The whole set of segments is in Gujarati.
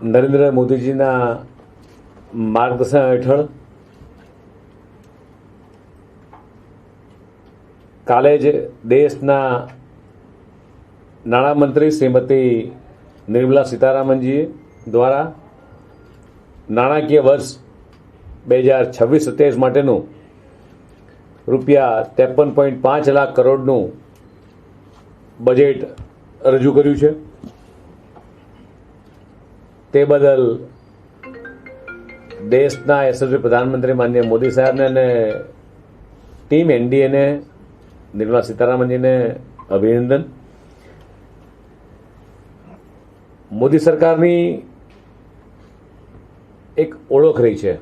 નરેન્દ્ર મોદીજીના માર્ગદર્શન હેઠળ કાલે જ દેશના નાણામંત્રી શ્રીમતી નિર્મલા સીતારામનજીએ દ્વારા નાણાકીય વર્ષ બે હજાર છવ્વીસ સત્યાવીસ માટેનું રૂપિયા ત્રેપન પોઈન્ટ પાંચ લાખ કરોડનું બજેટ રજૂ કર્યું છે. તે બદલ દેશના યશસ્વી પ્રધાનમંત્રી માનનીય મોદી સાહેબને અને ટીમ એનડીએને, નિર્મલા સીતારામનજીને અભિનંદન. મોદી સરકારની એક ઓળખ રહી છે.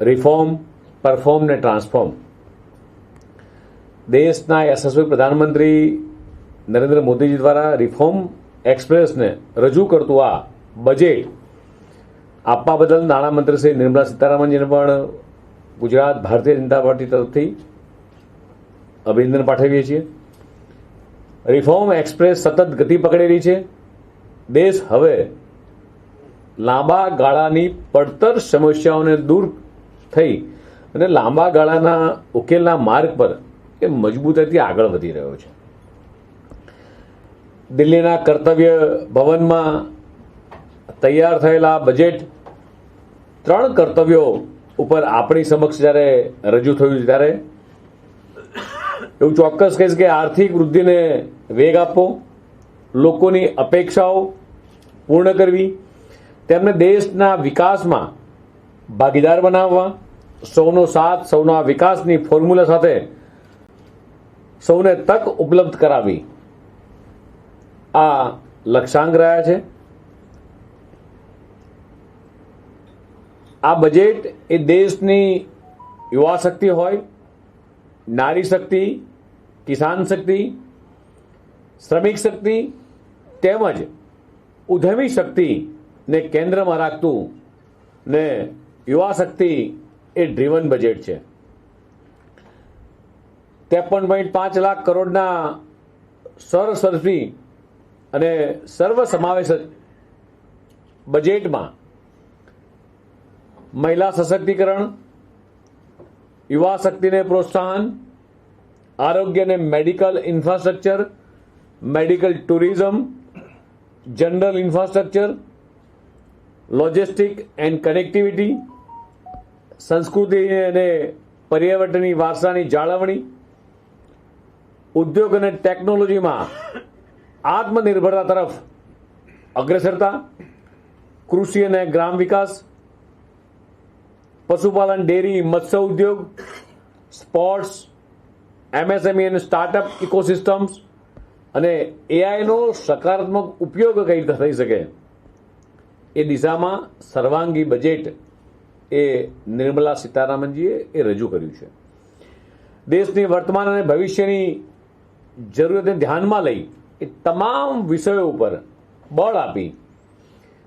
રિફોર્મ પરફોર્મ ને ટ્રાન્સફોર્મ દેશના યશસ્વી પ્રધાનમંત્રી નરેન્દ્ર મોદીજી દ્વારા રિફોર્મ એક્સપ્રેસને રજૂ કરતું આ બજેટ આપવા બદલ નાણામંત્રી શ્રી નિર્મલા સીતારામનજીને પણ ગુજરાત, ભારતીય જનતા પાર્ટી તરફથી અભિનંદન પાઠવીએ છીએ. રિફોર્મ એક્સપ્રેસ સતત ગતિ પકડી રહી છે. દેશ હવે લાંબા ગાળાની પડતર સમસ્યાઓને દૂર થઈ અને લાંબા ગાળાના ઉકેલના માર્ગ પર એ મજબૂતાઈથી આગળ વધી રહ્યો છે. દિલ્હીના કર્તવ્ય ભવનમાં તૈયાર થયેલા બજેટ ત્રણ કર્તવ્યો ઉપર આપણી સમક્ષ જ્યારે રજૂ થયું ત્યારે એવું ચોક્કસ કહીશ કે આર્થિક વૃદ્ધિને વેગ આપવો, લોકોની અપેક્ષાઓ પૂર્ણ કરવી, તેમને દેશના વિકાસમાં ભાગીદાર બનાવવા, સૌનો સાથ, સૌના વિકાસની ફોર્મ્યુલા સાથે સૌને તક ઉપલબ્ધ કરાવી આ લક્ષ્યાંક રહ્યા છે. આ બજેટ એ દેશની યુવા શક્તિ હોય, નારી શક્તિ, કિસાન શક્તિ, શ્રમિક શક્તિ, તેમજ ઉધમી શક્તિને કેન્દ્રમાં રાખતું ને યુવા શક્તિ એ ડ્રીવન બજેટ છે. ત્રેપન પોઈન્ટ પાંચ લાખ કરોડના સર્વસર્ફી અને સર્વ સમાવેશ બજેટમાં મહિલા સશક્તિકરણ, યુવા શક્તિને પ્રોત્સાહન આરોગ્ય અને medical infrastructure medical tourism general infrastructure logistic and connectivity સંસ્કૃતિ અને પર્યાવરણની વારસાની જાળવણી, ઉદ્યોગ અને ટેકનોલોજીમાં આત્મનિર્ભરતા તરફ અગ્રેસરતા, કૃષિ અને ગ્રામ વિકાસ, પશુપાલન, ડેરી, મત્સ્ય ઉદ્યોગ, સ્પોર્ટ્સ, એમએસએમઈ અને સ્ટાર્ટઅપ ઇકોસિસ્ટમ્સ અને એઆઈનો સકારાત્મક ઉપયોગ કઈ રીતે થઈ શકે? એ દિશામાં સર્વાંગી બજેટ એ નિર્મલા સીતારામનજીએ એ રજૂ કર્યું છે. દેશની વર્તમાન અને ભવિષ્યની જરૂરિયાતને ધ્યાનમાં લઈ એ તમામ વિષયો ઉપર બળ આપી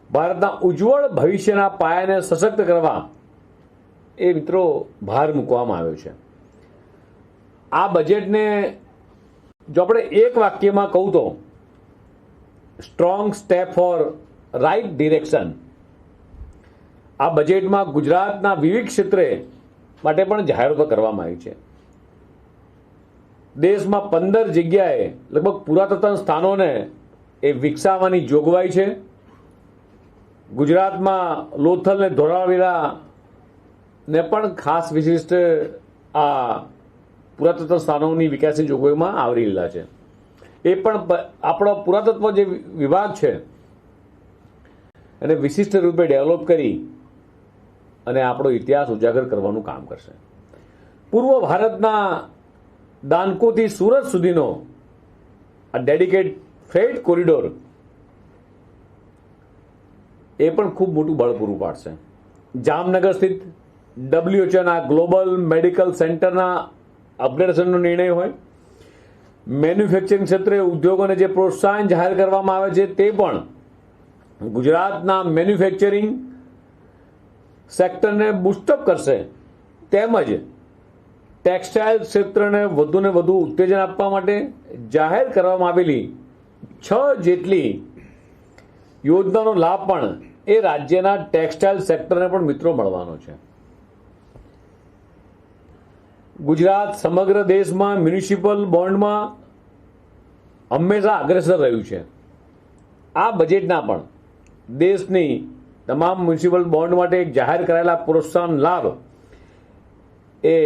ભારતના ઉજ્જવળ ભવિષ્યના પાયાને સશક્ત કરવા એ મિત્રો ભાર મૂકવામાં આવ્યો છે. આ બજેટને જો આપણે એક વાક્યમાં કહું તો strong step for right direction આ બજેટમાં ગુજરાતના વિવિધ ક્ષેત્રે માટે પણ જાહેરાતો કરવામાં આવી છે. દેશમાં પંદર જગ્યાએ લગભગ પુરાતત્વ સ્થાનોને એ વિકસાવવાની જોગવાઈ છે. ગુજરાતમાં લોથલને ધોળાવીરા ને પણ ખાસ વિશિષ્ટ આ પુરાતત્વ સ્થાનોની વિકાસની જોગવાઈમાં આવરી લીધા છે. એ પણ આપણો પુરાતત્વ જે વિભાગ છે, એને વિશિષ્ટ રૂપે ડેવલપ કરી અને આપણો ઇતિહાસ ઉજાગર કરવાનું કામ કરશે. પૂર્વ ભારતના દાનકોથી સુરત સુધીનો આ ડેડિકેટ ફ્રેટ કોરિડોર એ પણ ખૂબ મોટું બળ પૂરું પાડશે. જામનગર સ્થિત ડબ્લ્યુએચઓના ગ્લોબલ મેડિકલ સેન્ટરના અપગ્રેડેશનનો નિર્ણય હોય. મેન્યુફેક્ચરિંગ ક્ષેત્રે ઉદ્યોગોને જે પ્રોત્સાહન જાહેર કરવામાં આવે છે તે પણ ગુજરાતના મેન્યુફેક્ચરિંગ સેક્ટરને બુસ્ટઅપ કરશે. તેમજ ટેક્સટાઇલ ક્ષેત્રને વધુને વધુ ઉત્તેજન આપવા માટે જાહેર કરવામાં આવેલી છ જેટલી યોજનાનો લાભ પણ એ રાજ્યના ટેક્સટાઇલ સેક્ટરને પણ મિત્રો મળવાનો છે. ગુજરાત સમગ્ર દેશમાં મ્યુનિસિપલ બોન્ડમાં હંમેશા અગ્રેસર રહ્યું છે. આ બજેટના પણ દેશની તમામ મ્યુનિસિપલ બોન્ડ માટે જાહેર કરાયેલા પ્રોત્સાહન લાભ એ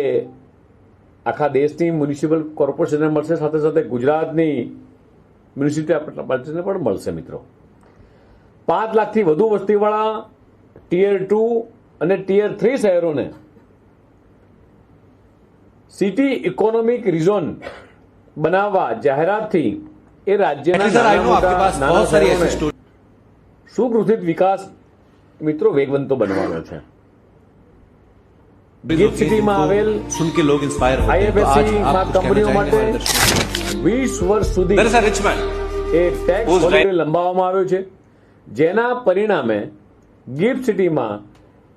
આખા દેશની મ્યુનિસિપલ કોર્પોરેશનને મળશે સાથે સાથે ગુજરાતની મ્યુનિસિપાલિટીને પણ મળશે મિત્રો. પાંચ લાખથી વધુ વસ્તીવાળા ટીયર ટુ અને ટીયર થ્રી શહેરોને સિટી ઇકોનોમિક રિઝોન બનાવવા જાહેરાતથી એ રાજ્યના સુગૃથિત વિકાસ મિત્રો વેગવંતો બનવાનો છે. ગીત સિટીમાં આવેલ સુન કે લોગ ઇન્સ્પાયર હોતે આજ કંપનીઓ માટે વીસ વર્ષ સુધી એ ટેક્સ હોલિડે લંબાવવામાં આવ્યો છે. જેના પરિણામે ગિફ્ટ સિટીમાં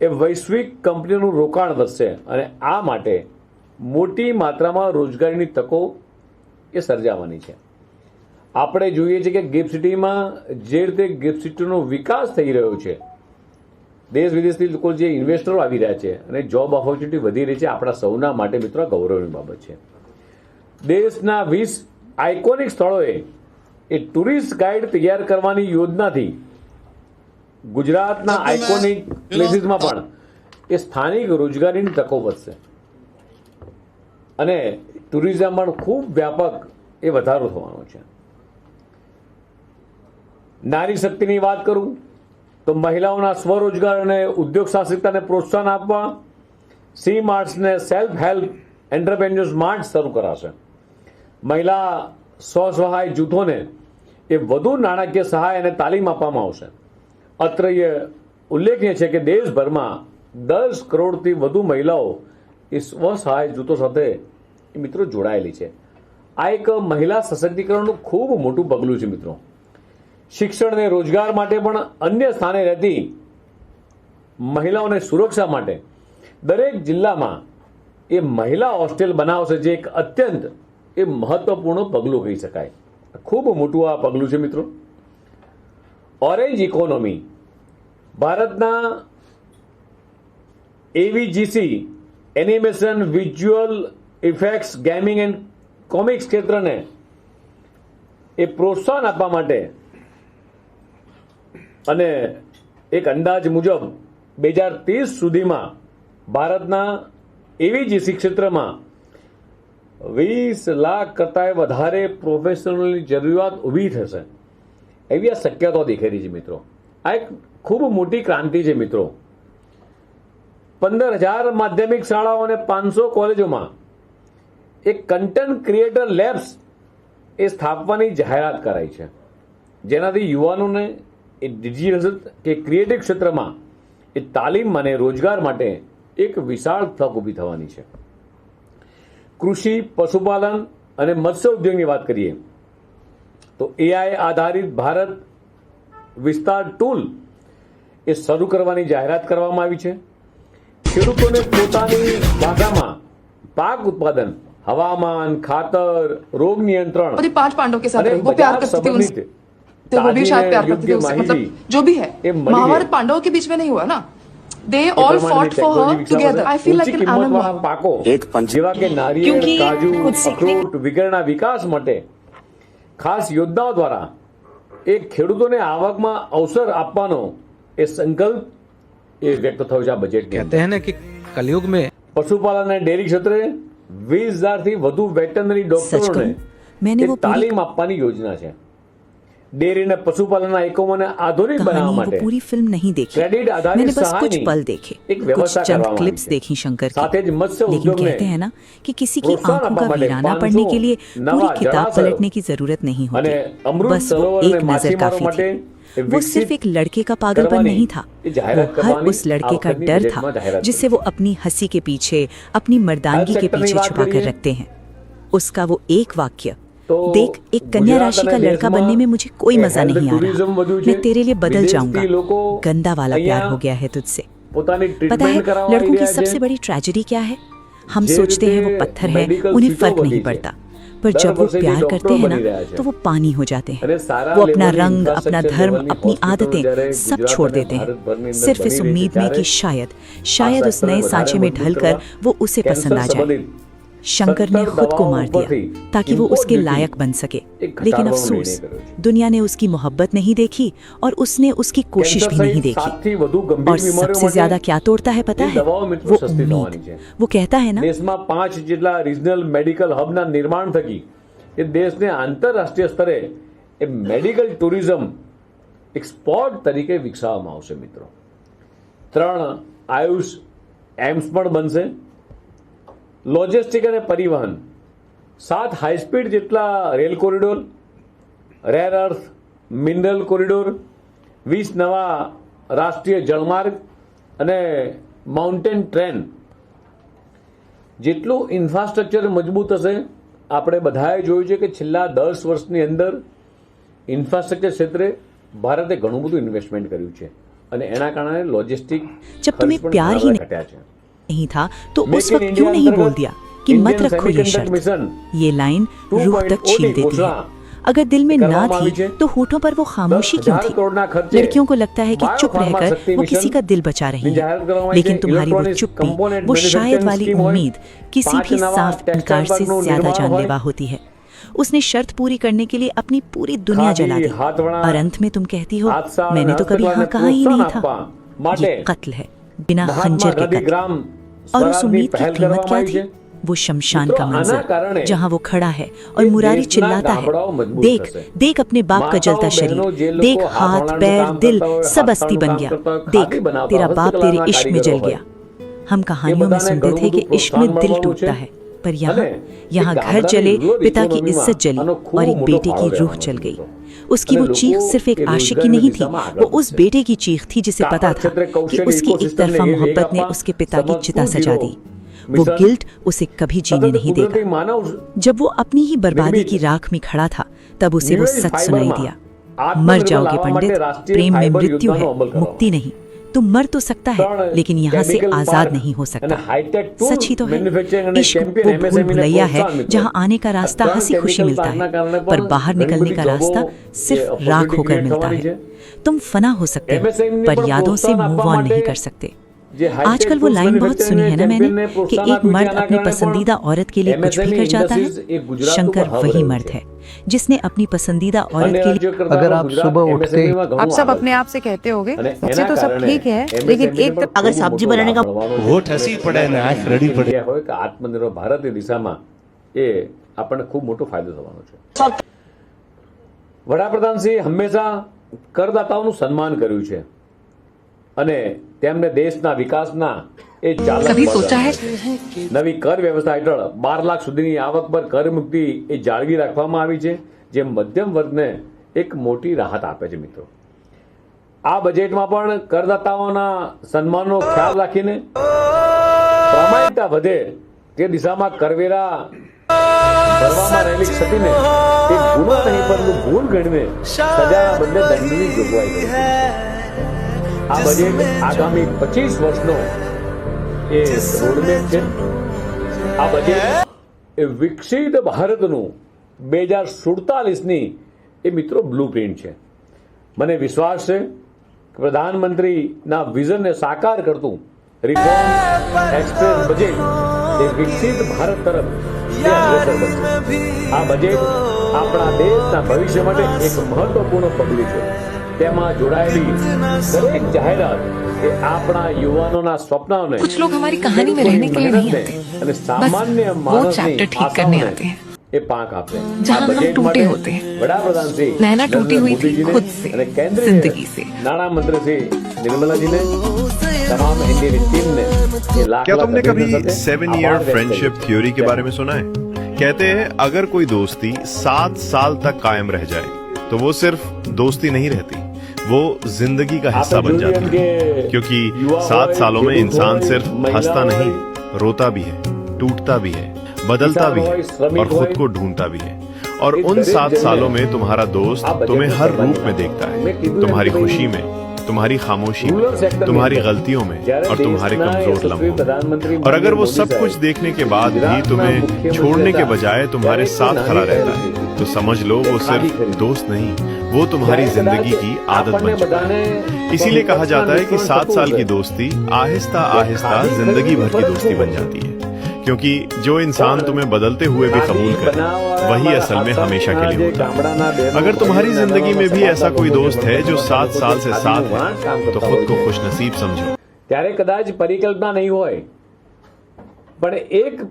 એ વૈશ્વિક કંપનીનું રોકાણ વધશે અને આ માટે મોટી માત્રામાં રોજગારીની તકો એ સર્જાવાની છે. આપણે જોઈએ છીએ કે ગિફ્ટ સિટીમાં જે રીતે ગિફ્ટ સિટીનો વિકાસ થઈ રહ્યો છે દેશ વિદેશથી લોકો જે ઇન્વેસ્ટરો આવી રહ્યા છે અને જોબ ઓપોર્ચ્યુનિટી વધી રહી છે આપણા સૌના માટે મિત્રો ગૌરવની બાબત છે. દેશના વીસ આઇકોનિક સ્થળોએ એ ટુરિસ્ટ ગાઈડ તૈયાર કરવાની યોજનાથી ગુજરાતના આઇકોનિક પ્લેસીસમાં પણ એ સ્થાનિક રોજગારીની તકો વધશે. અને ટુરિઝમ પણ ખૂબ વ્યાપક એ વધારો થવાનો છે. નારી શક્તિની વાત કરું તો મહિલાઓના સ્વરોજગાર અને ઉદ્યોગ સાહસિકતાને પ્રોત્સાહન આપવા સી માર્ટ્સને સેલ્ફ હેલ્પ એન્ટરપ્રેન્યોર્સ માર્ટ શરૂ કરાશે. મહિલા સ્વસહાય જૂથોને એ વધુ નાણાકીય સહાય અને તાલીમ આપવામાં આવશે. અત્રે એ ઉલ્લેખનીય છે કે દેશભરમાં દસ કરોડથી વધુ મહિલાઓ એ સ્વસહાય જૂથો સાથે મિત્રો જોડાયેલી છે. આ એક મહિલા સશક્તિકરણનું ખૂબ મોટું પગલું છે મિત્રો. શિક્ષણ અને રોજગાર માટે પણ અન્ય સ્થાને રહેતી મહિલાઓને સુરક્ષા માટે દરેક જિલ્લામાં એ મહિલા હોસ્ટેલ બનાવશે જે એક અત્યંત એ મહત્વપૂર્ણ પગલું કહી શકાય. ખૂબ મોટું આ પગલું છે મિત્રો. ઓરેન્જ ઇકોનોમી ભારતના AVGC animation visual effects gaming and comics ક્ષેત્રને એ પ્રોત્સાહન આપવા માટે અને એક અંદાજ મુજબ બે હજાર ત્રીસ સુધીમાં ભારતના એવી જ ક્ષેત્રમાં વીસ લાખ કરતાં વધારે પ્રોફેશનલની જરૂરિયાત ઊભી થશે. એવી આ શક્યતાઓ દેખાઈ રહી છે મિત્રો. આ એક ખૂબ મોટી ક્રાંતિ છે મિત્રો. પંદર હજાર માધ્યમિક શાળાઓ અને પાંચસો કોલેજોમાં એક કન્ટેન્ટ ક્રિએટર લેબ્સ એ સ્થાપવાની જાહેરાત કરાઈ છે. જેનાથી યુવાનોને એ ડિજિટલ કે ક્રિએટિવ ક્ષેત્રમાં એ તાલીમ અને રોજગાર માટે એક વિશાળ તક ઊભી થવાની છે. કૃષિ પશુપાલન અને મત્સ્ય ઉદ્યોગની વાત કરીએ તો એઆઈ આધારિત ભારત વિસ્તાર ટૂલ એ શરૂ કરવાની જાહેરાત કરવામાં આવી છે. ખેડૂતોને પોતાની ભાષામાં પાક ઉત્પાદન હવામાન ખાતર રોગ નિયંત્રણ પાંચ પાંડવ के साथ અને रही वो प्यार બજાર करती थी સંબંધિત उनसे वो भी शायद प्यार करती थी યોગ્ય उससे માહિતી मतलब जो भी है એ મળી રહે. महाभारत पांडवों के बीच में नहीं हुआ ना दे એ ऑल પ્રમાણેની fought for technology her વિકસાવશે. Together I feel ઊંચી लाइक एन કિંમતવાળા एनिमल પાકો એક પંચ- જેવા કે નારિયેળ क्योंकि કાજુ कुछ सीखने- અખરોટ વગેરેના વિકાસ માટે ખાસ યોજનાઓ દ્વારા એ ખેડૂતોને આવકમાં અવસર આપવાનો એ સંકલ્પ એ વ્યક્ત થયો છે આ બજેટ कहते हैं ना कि कलयुग में પશુપાલન અને ડેરી ક્ષેત્રે વીસ હજારથી વધુ વેટરનરી ડોક્ટરોને કહું, मैंने એક वो पूरी- તાલીમ આપવાની યોજના છે ડેરી અને પશુપાલનના એકમોને આધુનિક બનાવવા कहानी वो માટે पूरी फिल्म नहीं देखी क्रेडिट आधारित मैंने बस कुछ सहायनी पल देखे एक कुछ व्यवस्था चंद करवामानी क्लिप्स है। देखी शंकर साथ ही की मत्स्य लेकिन उद्योग में कहते हैं ना कि किसी की प्रोत्साहन आंखों का આપવા માટે वीराना 500 पढ़ने के लिए નવા पूरी किताब જળાશયો पलटने की जरूरत नहीं અને होती અમૃત बस वो સરોવર અને एक नजर માછીમારો काफी માટે थी એ वो વિકસિત सिर्फ एक लड़के का पागलपन કરવાની नहीं था એ જાહેરાત वो हर કરવાની उस लड़के આ का વખતની डर બજેટમાં था જાહેરાત जिससे वो अपनी हंसी के पीछे अपनी मर्दानगी हेल्थ के सेक्टर की पीछे बात छुपा कर करिए। रखते हैं उसका वो एक वाक्य देख एक कन्या राशि का लड़का बनने में मुझे कोई मज़ा नहीं आ रहा। मैं तेरे लिए बदल जाऊँगा। गंदा वाला प्यार हो गया है तुझसे। पता है लड़कों की सबसे बड़ी ट्रेजेडी क्या है? हम सोचते हैं वो पत्थर है उन्हें फ़र्क नहीं पड़ता। पर जब वो प्यार करते हैं ना तो वो पानी हो जाते हैं। वो अपना रंग अपना धर्म अपनी आदतें सब छोड़ देते हैं। सिर्फ़ इस उम्मीद में कि शायद शायद उस नए सांचे में ढलकर वो उसे पसंद आ जाए। शंकर ने खुद को मार दिया ताकि वो उसके लायक बन सके। लेकिन अफसोस दुनिया ने उसकी मोहब्बत नहीं देखी और उसने उसकी कोशिश भी नहीं देखी। और सबसे ज़्यादा क्या तोड़ता है पता है? वो उम्मीद। वो कहता है ना पाँच जिला रीजनल मेडिकल हब ना निर्माण थकी એ દેશને આંતરરાષ્ટ્રીય સ્તરે એ મેડિકલ ટુરિઝમ એક સ્પોટ તરીકે વિકસાવવામાં આવશે મિત્રો ત્રણ આયુષ એમ્સ પણ બનશે લોજિસ્ટિક અને પરિવહન. સાત હાઈસ્પીડ જેટલા rail corridor rare earth mineral corridor વીસ નવા રાષ્ટ્રીય જળમાર્ગ અને માઉન્ટેન ટ્રેન જેટલું ઇન્ફ્રાસ્ટ્રક્ચર મજબૂત હશે આપણે બધાએ જોયું છે કે છેલ્લા દસ વર્ષની અંદર ઇન્ફ્રાસ્ટ્રક્ચર ક્ષેત્રે ભારતે ઘણું બધું ઇન્વેસ્ટમેન્ટ કર્યું છે. અને એના કારણે લોજિસ્ટિક ઘટ્યા છે. नहीं था तो उस वक्त क्यों नहीं बोल दिया कि मत रखो ये शर्त ये लाइन रूह तक छीन देती है। अगर दिल में ना थी तो होठों पर वो खामोशी क्यों थी? लड़कियों को लगता है कि चुप रहकर वो किसी का दिल बचा रही है। लेकिन तुम्हारी वो चुप्पी वो शायद वाली उम्मीद किसी भी साफ़ इनकार से ज़्यादा जानलेवा होती है। उसने शर्त पूरी करने के लिए अपनी पूरी दुनिया जला दी। और अंत में तुम कहती हो मैंने तो कभी हाँ कहा ही नहीं था। ये कत्ल है बिना खंजर के कत्ल। और उस उम्मीद की कीमत क्या थी? वो शमशान का मंजर जहाँ वो खड़ा है और मुरारी चिल्लाता है। देख देख अपने बाप का जलता शरीर। देख हाथ पैर दिल सब अस्थि बन गया। देख तेरा बाप तेरे इश्क में जल गया। हम कहानियों में सुनते थे कि इश्क में दिल टूटता है। पर यहाँ यहाँ घर चले पिता की इज़्ज़त चली और एक बेटे की रूह चल गई। उसकी वो चीख सिर्फ़ एक आशिक की नहीं थी वो उस बेटे की चीख थी जिसे पता था कि उसकी एक तरफा मोहब्बत ने उसके पिता की चिता सजा दी। वो गिल्ट उसे कभी जीने नहीं देगा जब वो अपनी ही बर्बादी की राख में खड़ा था तब उसे वो सच सुनाई दिया। मर जाओगे पंडित प्रेम में मृत्यु है मुक्ति नहीं। तो मर तो सकता है लेकिन यहाँ से आज़ाद नहीं हो सकता। सच ही तो है। इश्क वो भूल भुलैया है जहाँ आने का रास्ता हँसी खुशी मिलता है पर बाहर निकलने का रास्ता सिर्फ़ राख होकर मिलता है। तुम फना हो सकते हो पर यादों से मूव ऑन नहीं कर सकते। आजकल वो tools लाइन बहुत सुनी है ना manufacturing मैंने champion ने कि प्रोत्साहन एक આપ્યું मर्द છે. अपनी આના કારણે पसंदीदा પણ औरत के लिए कुछ भी MSME कर जाता industries है એક ગુજરાતનું शंकर હબ वही રહ્યું मर्द છે. है जिसने अपनी पसंदीदा औरत અન્ય के लिए રાજ્યો કરતાં अगर પણ आप ગુજરાત सुबह उठते ही- MSME માં ઘણું आप सब આગળ अपने છે. आप से कहते होगे અને वैसे એના तो सब કારણે ठीक है MSME लेकिन ને एक પણ तरफ ખૂબ अगर सब्जी મોટો बनाने का લાભ મળવાનો છે. होठ हंसी पड़े ને આંખ રડી પડે. India હોય કે આત્મનિર્ભર ભારતની દિશામાં એ આપણને ખૂબ મોટો ફાયદો થવાનો છે વડાપ્રધાનશ્રી હંમેશા કરદાતાઓનું સન્માન કર્યું છે અને તેમને દેશના વિકાસના એ નવી કર વ્યવસ્થા હેઠળ બાર લાખ સુધીની આવક પર કર મુક્તિ એ જાળવી રાખવામાં આવી છે જે મધ્યમ વર્ગને એક મોટી રાહત આપે છે મિત્રો. આ બજેટમાં પણ કરદાતાઓના સન્માનનો ખ્યાલ રાખીને પ્રામાણિકતા વધે તે દિશામાં કરવેરા ભરવામાં રહેલી ક્ષતિને તે ગુનો નહીં પરંતુ ભૂલ ગણીને સજાના બદલે દંડની જોગવાઈ કરી આ બજેટ આગામી પચીસ વર્ષનો એ રોડમેપ છે. આ બજેટ એ વિકસિત ભારતનું બે હજાર સુડતાલીસની એ મિત્રો બ્લુ પ્રિન્ટ છે. મને વિશ્વાસ છે કે પ્રધાનમંત્રીના વિઝનને સાકાર કરતું રિફોર્મ એક્સપ્રેસ બજેટ એ વિકસિત ભારત તરફ આ બજેટ આપણા દેશના ભવિષ્ય માટે એક મહત્વપૂર્ણ પગલું છે. તેમાં જોડાયેલી દરેક જાહેરાત એ આપણા યુવાનોના સ્વપ્નોને कुछ लोग हमारी कहानी में रहने के लिए नहीं મહેનતને आते અને સામાન્ય वो માણસની chapter ठीक करने આશાઓને आते हैं એ પાંખ આપશે जहाँ આ हम બજેટ टूटे માટે होते हैं। વડાપ્રધાન શ્રી नैना टूटी हुई थी મોદીજીને खुद से, અને કેન્દ્રીય जिंदगी से। નાણાં મંત્રી શ્રી નિર્મલાજીને તમામ એનડીએની ટીમને એ લાખ क्या લાખ तुमने कभी અભિનંદન સાથે सेवन આભાર ईयर વ્યક્ત फ्रेंडशिप કર્યો છે. थ्योरी के बारे में सुना है कहते हैं अगर कोई दोस्ती सात साल तक कायम रह जाए तो वो सिर्फ दोस्ती नहीं रहती वो ज़िंदगी का हिस्सा बन जाते है। क्योंकि सात सालों में इंसान सिर्फ़ हंसता नहीं, रोता भी है, टूटता भी है, बदलता भी है और खुद को ढूंढता भी है। और उन सात सालों में तुम्हारा दोस्त तुम्हें हर रूप में देखता है, तुम्हारी खुशी में तुम्हारी खामोशी में तुम्हारी गलतियों में और तुम्हारे कमज़ोर लम्हों और अगर वो सब कुछ देखने के बाद भी तुम्हें छोड़ने के बजाय तुम्हारे साथ खड़ा रहता है तो समझ लो वो सिर्फ़ दोस्त नहीं वो तुम्हारी ज़िंदगी की आदत बन चुका है। इसीलिए कहा जाता है कि सात साल की दोस्ती आहिस्ता आहिस्ता ज़िंदगी भर की दोस्ती बन जाती है। क्योंकि जो इंसान तुम्हें बदलते हुए भी कबूल करे वही असल में हमेशा के लिए होता है अगर तुम्हारी जिंदगी में भी ऐसा कोई दोस्त है जो सात साल से साथ है तो खुद को खुशनसीब समझो ત્યારે કદાચ પરિકલ્પના નહીં હોય પણ એક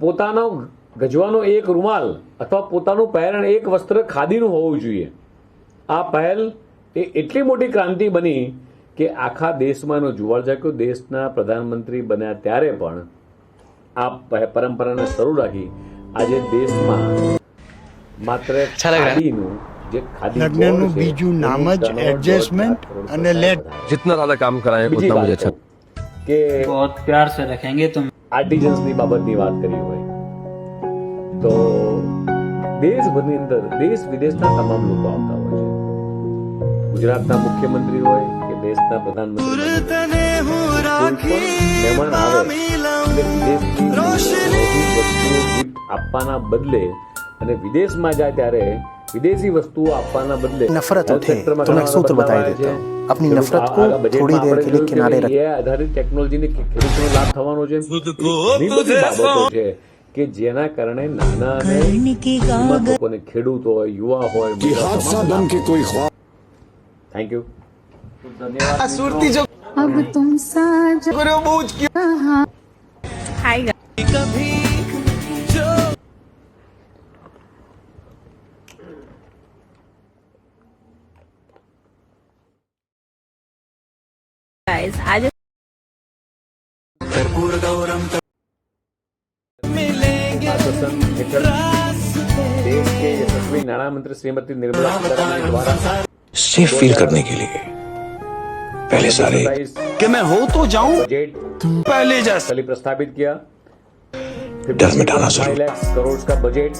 પોતાનો ગજવાનો એક રૂમાલ અથવા પોતાનું પહેરણ એક વસ્ત્ર ખાદીનું હોવું જોઈએ આ પહેલ એ એટલી મોટી ક્રાંતિ બની કે આખા દેશમાં એનો જુવાળ જાગ્યો દેશના પ્રધાનમંત્રી બન્યા ત્યારે પણ આ પ- પરંપરાને શરૂ રાખી આજે દેશમાં માત્ર ખાદીનું જે ખાદી લગ્નનું બોર્ડ છે, બીજું નામ જ એનું turnover adjustment દોઢ લાખ અને કરોડ let. કરતાં जितना ज्यादा काम कराएं બીજી उतना વાત मुझे अच्छा કહું કે बहुत प्यार से रखेंगे तुम આર્ટિઝન્સની બાબતની વાત કરી હોય તો દેશભરની અંદર દેશ વિદેશના તમામ લોકો આવતા હોય છે ગુજરાતના મુખ્યમંત્રી હોય કે દેશના પ્રધાનમંત્રી હોય. કોઈ પણ મહેમાન આવે એટલે આપવાના બદલે અને વિદેશમાં જાય ત્યારે વિદેશી વસ્તુઓ આપવાના બદલે नफरत health उठे sector માં तो मैं ઘણા एक सूत्र બધા बता બદલાવ देता આવ્યા हूँ છે. अपनी नफरत આ- को આ બજેટમાં थोड़ी देर આપણે के लिए જોયું કે किनारे रख એ આધારિત ટેકનોલોજીને ખેડૂતોનો લાભ થવાનો છે ઘણી બધી બાબતો છે કે જેના કારણે નાના અને શ્રીમંત લોકોને ખેડૂત હોય યુવા હોય થેન્ક યુ अब तुम साज આજે प्रधानमंत्री श्रीमती निर्मला सीतारमण द्वारा सेफ़ फील करने के लिए। पहले सारे कि मैं हो तो जाऊँ। पहले जैसा। प्रस्तावित किया। डर मिटाना ज़रूरी। करोड़ का बजट